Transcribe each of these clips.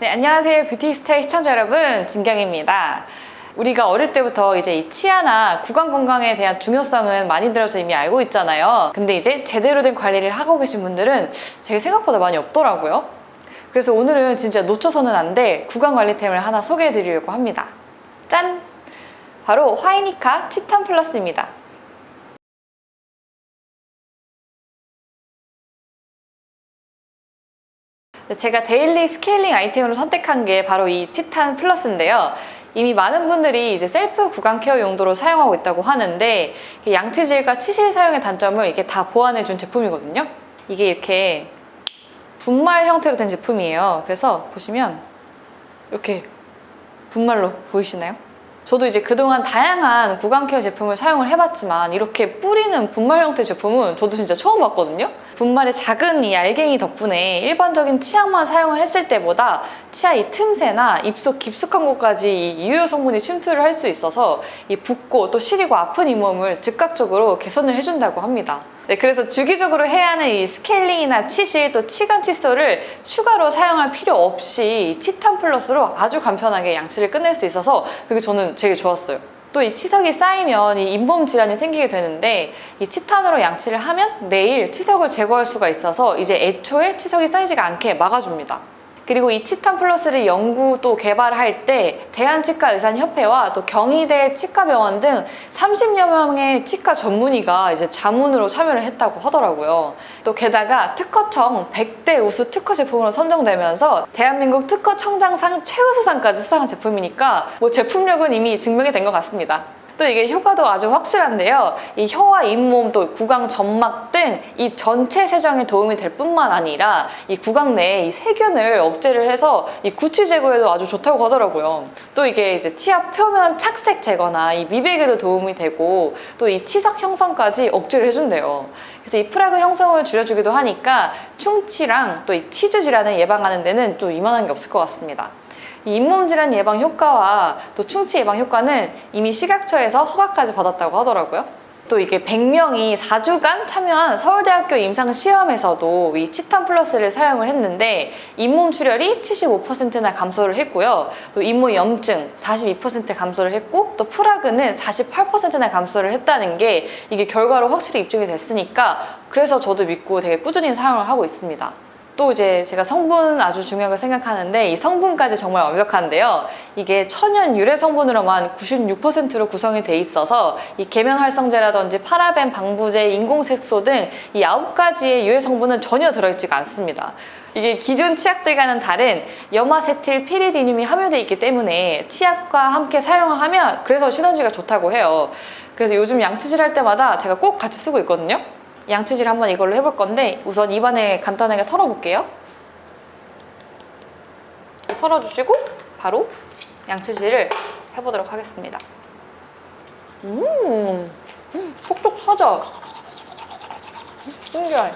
네, 안녕하세요. 뷰티스타일 시청자 여러분, 진경입니다. 우리가 어릴 때부터 이제 이 치아나 구강 건강에 대한 중요성은 많이 들어서 이미 알고 있잖아요. 근데 이제 제대로 된 관리를 하고 계신 분들은 제 생각보다 많이 없더라고요. 그래서 오늘은 진짜 놓쳐서는 안 될 구강 관리템을 하나 소개해 드리려고 합니다. 짠! 바로 화이니카 치탄 플러스입니다. 제가 데일리 스케일링 아이템으로 선택한 게 바로 이 치탄 플러스인데요. 이미 많은 분들이 이제 셀프 구강 케어 용도로 사용하고 있다고 하는데 양치질과 치실 사용의 단점을 이렇게 다 보완해 준 제품이거든요. 이게 이렇게 분말 형태로 된 제품이에요. 그래서 보시면 이렇게 분말로 보이시나요? 저도 이제 그동안 다양한 구강 케어 제품을 사용을 해봤지만 이렇게 뿌리는 분말 형태 제품은 저도 진짜 처음 봤거든요. 분말이 작은 이 알갱이 덕분에 일반적인 치약만 사용을 했을 때보다 치아 이 틈새나 입속 깊숙한 곳까지 이 유효 성분이 침투를 할 수 있어서 이 붓고 또 시리고 아픈 잇몸을 즉각적으로 개선을 해준다고 합니다. 네, 그래서 주기적으로 해야 하는 이 스케일링이나 치실 또 치간 칫솔을 추가로 사용할 필요 없이 이 치탄 플러스로 아주 간편하게 양치를 끝낼 수 있어서 그게 저는 되게 좋았어요. 또 이 치석이 쌓이면 이 잇몸 질환이 생기게 되는데 이 치탄으로 양치를 하면 매일 치석을 제거할 수가 있어서 이제 애초에 치석이 쌓이지가 않게 막아줍니다. 그리고 이 치탄 플러스를 연구 또 개발할 때 대한치과의사협회와 또 경희대 치과병원 등 30여 명의 치과 전문의가 이제 자문으로 참여를 했다고 하더라고요. 또 게다가 특허청 100대 우수 특허 제품으로 선정되면서 대한민국 특허청장상 최우수상까지 수상한 제품이니까 뭐 제품력은 이미 증명이 된 것 같습니다. 또 이게 효과도 아주 확실한데요. 이 혀와 잇몸 또 구강 점막 등 입 전체 세정에 도움이 될 뿐만 아니라 이 구강 내에 이 세균을 억제를 해서 이 구취 제거에도 아주 좋다고 하더라고요. 또 이게 이제 치아 표면 착색 제거나 이 미백에도 도움이 되고 또 이 치석 형성까지 억제를 해준대요. 그래서 이 프라그 형성을 줄여주기도 하니까 충치랑 또 이 치주 질환을 예방하는 데는 또 이만한 게 없을 것 같습니다. 이 잇몸 질환 예방 효과와 또 충치 예방 효과는 이미 시각처에서 허가까지 받았다고 하더라고요. 또 이게 100명이 4주간 참여한 서울대학교 임상 시험에서도 이 치탄 플러스를 사용을 했는데 잇몸 출혈이 75%나 감소를 했고요. 또 잇몸 염증 42% 감소를 했고 또 프라그는 48%나 감소를 했다는 게 이게 결과로 확실히 입증이 됐으니까 그래서 저도 믿고 되게 꾸준히 사용을 하고 있습니다. 또 이제 제가 성분 아주 중요하게 생각하는데 이 성분까지 정말 완벽한데요. 이게 천연 유래 성분으로만 96%로 구성이 돼 있어서 이 계면 활성제라든지 파라벤, 방부제, 인공색소 등이 아홉 가지의 유해 성분은 전혀 들어있지가 않습니다. 이게 기존 치약들과는 다른 염화세틸 피리디늄이 함유되어 있기 때문에 치약과 함께 사용을 하면 그래서 시너지가 좋다고 해요. 그래서 요즘 양치질 할 때마다 제가 꼭 같이 쓰고 있거든요. 양치질 한번 이걸로 해볼 건데 우선 입안에 간단하게 털어볼게요. 털어주시고 바로 양치질을 해보도록 하겠습니다. 음, 음 톡톡 터져. 신기해.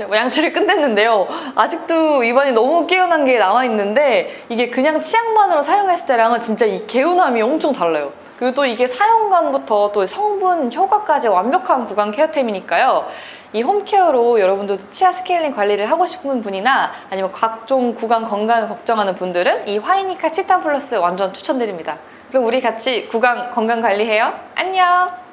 양치를 끝냈는데요. 아직도 입안이 너무 개운한 게 남아있는데 이게 그냥 치약만으로 사용했을 때랑은 진짜 이 개운함이 엄청 달라요. 그리고 또 이게 사용감부터 또 성분 효과까지 완벽한 구강 케어템이니까요. 이 홈케어로 여러분들도 치아 스케일링 관리를 하고 싶은 분이나 아니면 각종 구강 건강을 걱정하는 분들은 이 화이니카 치탄 플러스 완전 추천드립니다. 그럼 우리 같이 구강 건강 관리해요. 안녕!